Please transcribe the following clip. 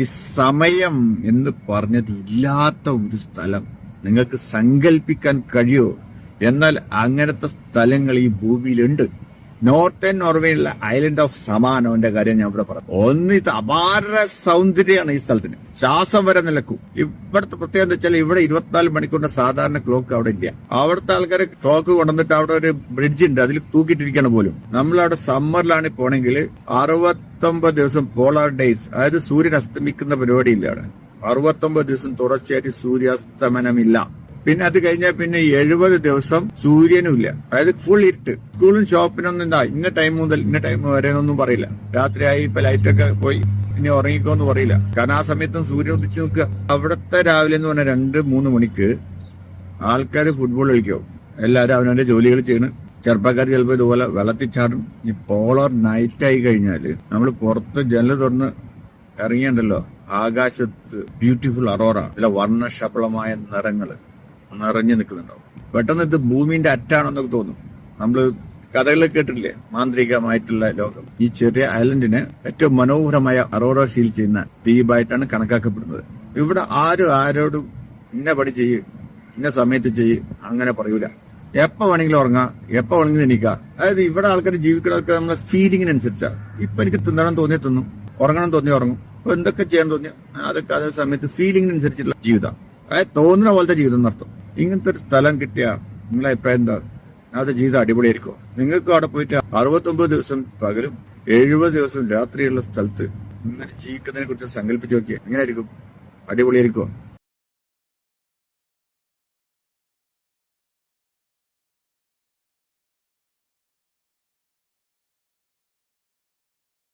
ഈ സമയം എന്ന് പറഞ്ഞത് ഇല്ലാത്ത ഒരു സ്ഥലം. നിങ്ങൾക്ക് സങ്കല്പിക്കാൻ കഴിയോ? എന്നാൽ അങ്ങനത്തെ സ്ഥലങ്ങൾ ഈ ഭൂമിയിലുണ്ട്. നോർത്തേൺ നോർവേയിലുള്ള ഐലൻഡ് ഓഫ് സമാനോന്റെ കാര്യം ഞാൻ ഇവിടെ പറഞ്ഞു. ഒന്ന് ഇത് അപാര സൗന്ദര്യമാണ് ഈ സ്ഥലത്തിന്. ശ്വാസം വരെ നിലക്കും. ഇവിടുത്തെ പ്രത്യേകത എന്താ വെച്ചാൽ ഇവിടെ ഇരുപത്തിനാല് മണിക്കൂറിന്റെ സാധാരണ ക്ലോക്ക് അവിടെ ഇല്ല. അവിടുത്തെ ആൾക്കാർ ക്ലോക്ക് കൊണ്ടുവന്നിട്ട് അവിടെ ഒരു ബ്രിഡ്ജ് ഉണ്ട്. അതിൽ തൂക്കിയിട്ടിരിക്കണം പോലും. നമ്മൾ അവിടെ സമ്മറിലാണ് പോണെങ്കിൽ അറുപത്തൊമ്പത് ദിവസം പോളാർ ഡേയ്സ് അതായത് സൂര്യൻ അസ്തമിക്കുന്ന പരിപാടിയില്ല അവിടെ. അറുപത്തൊമ്പത് ദിവസം തുടർച്ചയായിട്ട് സൂര്യാസ്തമനമില്ല. പിന്നെ അത് കഴിഞ്ഞാൽ പിന്നെ എഴുപത് ദിവസം സൂര്യനും ഇല്ല അതായത് ഫുൾ ഇരുട്ട് സ്കൂളും ഷോപ്പിനൊന്നും എന്താ ഇന്ന ടൈം മുതൽ ഇന്ന ടൈം വരെ ഒന്നും പറയില്ല. രാത്രിയായി ഇപ്പൊ ലൈറ്റൊക്കെ പോയി ഇനി ഉറങ്ങിക്കോന്ന് പറയില്ല. കാരണം ആ സമയത്തും സൂര്യൻ ഉദിച്ചു നിൽക്കുക. അവിടുത്തെ രാവിലെ എന്ന് പറഞ്ഞാൽ രണ്ട് മൂന്ന് മണിക്ക് ആൾക്കാർ ഫുട്ബോൾ കളിക്കും. എല്ലാവരും അവനവന്റെ ജോലികൾ ചെയ്യണം. ചെറുപ്പക്കാർ ചിലപ്പോൾ ഇതുപോലെ വെള്ളത്തിൽ ചാടും ഈ പോളർ നൈറ്റ് ആയി കഴിഞ്ഞാൽ നമ്മൾ പുറത്ത് ജനൽ തുറന്ന് ഇറങ്ങിയുണ്ടല്ലോ. ആകാശത്ത് ബ്യൂട്ടിഫുൾ അറോറ ചില വർണശബളമായ നിറങ്ങൾ. നിറഞ്ഞു നിൽക്കുന്നുണ്ടാവും. പെട്ടെന്ന് ഇത് ഭൂമിന്റെ അറ്റാണെന്നൊക്കെ തോന്നും. നമ്മൾ കഥകളിൽ കേട്ടിട്ടില്ലേ? മാന്ത്രികമായിട്ടുള്ള ലോകം. ഈ ചെറിയ ഐലൻഡിന് ഏറ്റവും മനോഹരമായ അറോറ ഫീൽ ചെയ്യുന്ന ദ്വീപായിട്ടാണ് കണക്കാക്കപ്പെടുന്നത്. ഇവിടെ ആരും ആരോടും ഇന്ന പടി ചെയ്യും ഇന്ന സമയത്ത് ചെയ്യും അങ്ങനെ പറയൂല. എപ്പോ വേണമെങ്കിലും ഉറങ്ങാം എപ്പോ വേണമെങ്കിലും എണീക്കാം. അതായത് ഇവിടെ ആൾക്കാർ ജീവിക്കണമൊക്കെ നമ്മളെ ഫീലിങ്ങിനനുസരിച്ചാണ് ഇപ്പൊ എനിക്ക് തിന്നണം തോന്നിയ തിന്നും ഉറങ്ങണം തോന്നി ഉറങ്ങും. അപ്പൊ എന്തൊക്കെ ചെയ്യാൻ തോന്നിയ അതൊക്കെ അതേ സമയത്ത് ഫീലിങ്ങിനനുസരിച്ചുള്ള ജീവിതം. അതായത് തോന്നുന്ന പോലത്തെ ജീവിതം നടത്തും. ഇങ്ങനത്തെ ഒരു സ്ഥലം കിട്ടിയ നിങ്ങളെ അഭിപ്രായം എന്താ? അത് ജീവിതം അടിപൊളിയായിരിക്കും നിങ്ങൾക്ക് അവിടെ പോയിട്ട് അറുപത്തൊമ്പത് ദിവസം പകലും എഴുപത് ദിവസം രാത്രിയുള്ള സ്ഥലത്ത് ഇങ്ങനെ ജീവിക്കുന്നതിനെ കുറിച്ച് സങ്കല്പിച്ച് നോക്കിയാൽ എങ്ങനെയായിരിക്കും? അടിപൊളിയായിരിക്കും